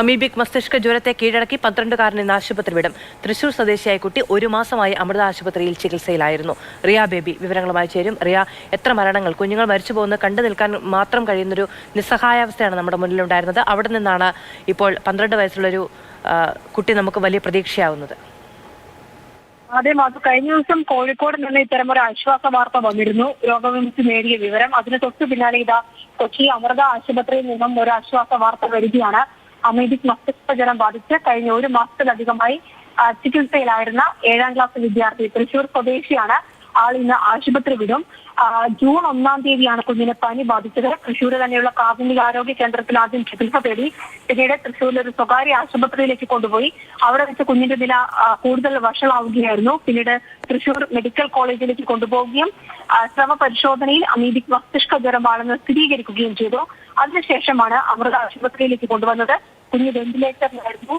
Amoebic മസ്തിഷ്ക ജ്വരത്തെ കീഴടക്കി പന്ത്രണ്ടുകാരൻ ഇന്ന് ആശുപത്രി വിടും തൃശൂർ സ്വദേശിയായ കുട്ടി ഒരു മാസമായി അമൃത ആശുപത്രിയിൽ ചികിത്സയിലായിരുന്നു. റിയ ബേബി വിവരങ്ങളുമായി ചേരും. റിയ എത്ര മരണങ്ങൾ? കുഞ്ഞുങ്ങൾ മരിച്ചു പോകുന്നത് കണ്ടു നിൽക്കാൻ മാത്രം കഴിയുന്നൊരു നിസ്സഹായാവസ്ഥയാണ് നമ്മുടെ മുന്നിലുണ്ടായിരുന്നത്. അവിടെ നിന്നാണ് ഇപ്പോൾ പന്ത്രണ്ട് വയസ്സുള്ളൊരു കുട്ടി നമുക്ക് വലിയ പ്രതീക്ഷയാവുന്നത്. അതെ മാസം കഴിഞ്ഞ ദിവസം കോഴിക്കോട് നിന്ന് ഇത്തരം ഒരു ആശ്വാസ വാർത്ത വന്നിരുന്നു. രോഗവിമുക്തി നേടിയ വിവരം. അതിന് തൊട്ടു പിന്നാലെ ഇതാ കൊച്ചി അമൃത ആശുപത്രിയിൽ നിന്നും ഒരു ആശ്വാസ വാർത്ത വരികയാണ്. അമീബിക് മസ്തിഷ്ക ജ്വരം ബാധിച്ച് കഴിഞ്ഞ ഒരു മാസത്തിലധികമായി ചികിത്സയിലായിരുന്ന ഏഴാം ക്ലാസ് വിദ്യാർത്ഥി തൃശൂർ സ്വദേശിയാണ്. ആൾ ഇന്ന് ആശുപത്രി വിടും. ജൂൺ ഒന്നാം തീയതിയാണ് കുഞ്ഞിനെ പനി ബാധിച്ചത്. തൃശ്ശൂർ തന്നെയുള്ള പ്രാഥമിക ആരോഗ്യ കേന്ദ്രത്തിൽ ആദ്യം ചികിത്സ തേടി പിന്നീട് തൃശ്ശൂരിലെ ഒരു സ്വകാര്യ ആശുപത്രിയിലേക്ക് കൊണ്ടുപോയി. അവിടെ വെച്ച് കുഞ്ഞിന്റെ നില കൂടുതൽ വഷളാവുകയായിരുന്നു. പിന്നീട് തൃശ്ശൂർ മെഡിക്കൽ കോളേജിലേക്ക് കൊണ്ടുപോവുകയും ശ്രമ പരിശോധനയിൽ അമീബിക് മസ്തിഷ്ക ജ്വരമാണെന്ന് സ്ഥിരീകരിക്കുകയും ചെയ്തു. അതിനുശേഷമാണ് അമൃത ആശുപത്രിയിലേക്ക് കൊണ്ടുവന്നത്. കുഞ്ഞ് വെന്റിലേറ്ററിലായിരുന്നു.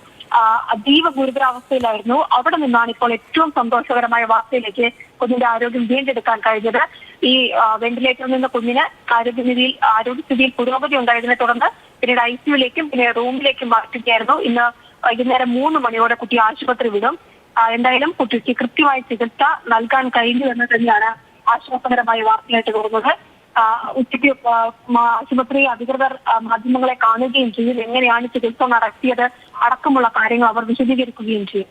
അതീവ ഗുരുതരാവസ്ഥയിലായിരുന്നു. അവിടെ നിന്നാണ് ഇപ്പോൾ ഏറ്റവും സന്തോഷകരമായ വാർത്തയിലേക്ക് കുഞ്ഞിന്റെ ആരോഗ്യം വീണ്ടെടുക്കാൻ കഴിഞ്ഞത്. ഈ വെന്റിലേറ്ററിൽ നിന്ന് കുഞ്ഞിന് ആരോഗ്യനിധിയിൽ ആരോഗ്യസ്ഥിതിയിൽ പുരോഗതി ഉണ്ടായതിനെ തുടർന്ന് പിന്നീട് ഐ സിയുലേക്കും പിന്നെ റൂമിലേക്കും മാറ്റുകയായിരുന്നു. ഇന്ന് വൈകുന്നേരം മൂന്ന് മണിയോടെ കുട്ടി ആശുപത്രി വിടും. എന്തായാലും കുട്ടിക്ക് കൃത്യമായ ചികിത്സ നൽകാൻ കഴിഞ്ഞു എന്ന് തന്നെയാണ് ആശ്വാസകരമായ വാർത്തയായിട്ട് ആ, ഉച്ചയ്ക്ക് ആശുപത്രി അധികൃതർ മാധ്യമങ്ങളെ കാണുകയും ചെയ്യും എങ്ങനെയാണ് ചികിത്സ നടത്തിയത് അടക്കമുള്ള കാര്യങ്ങൾ അവർ വിശദീകരിക്കുകയും ചെയ്യും.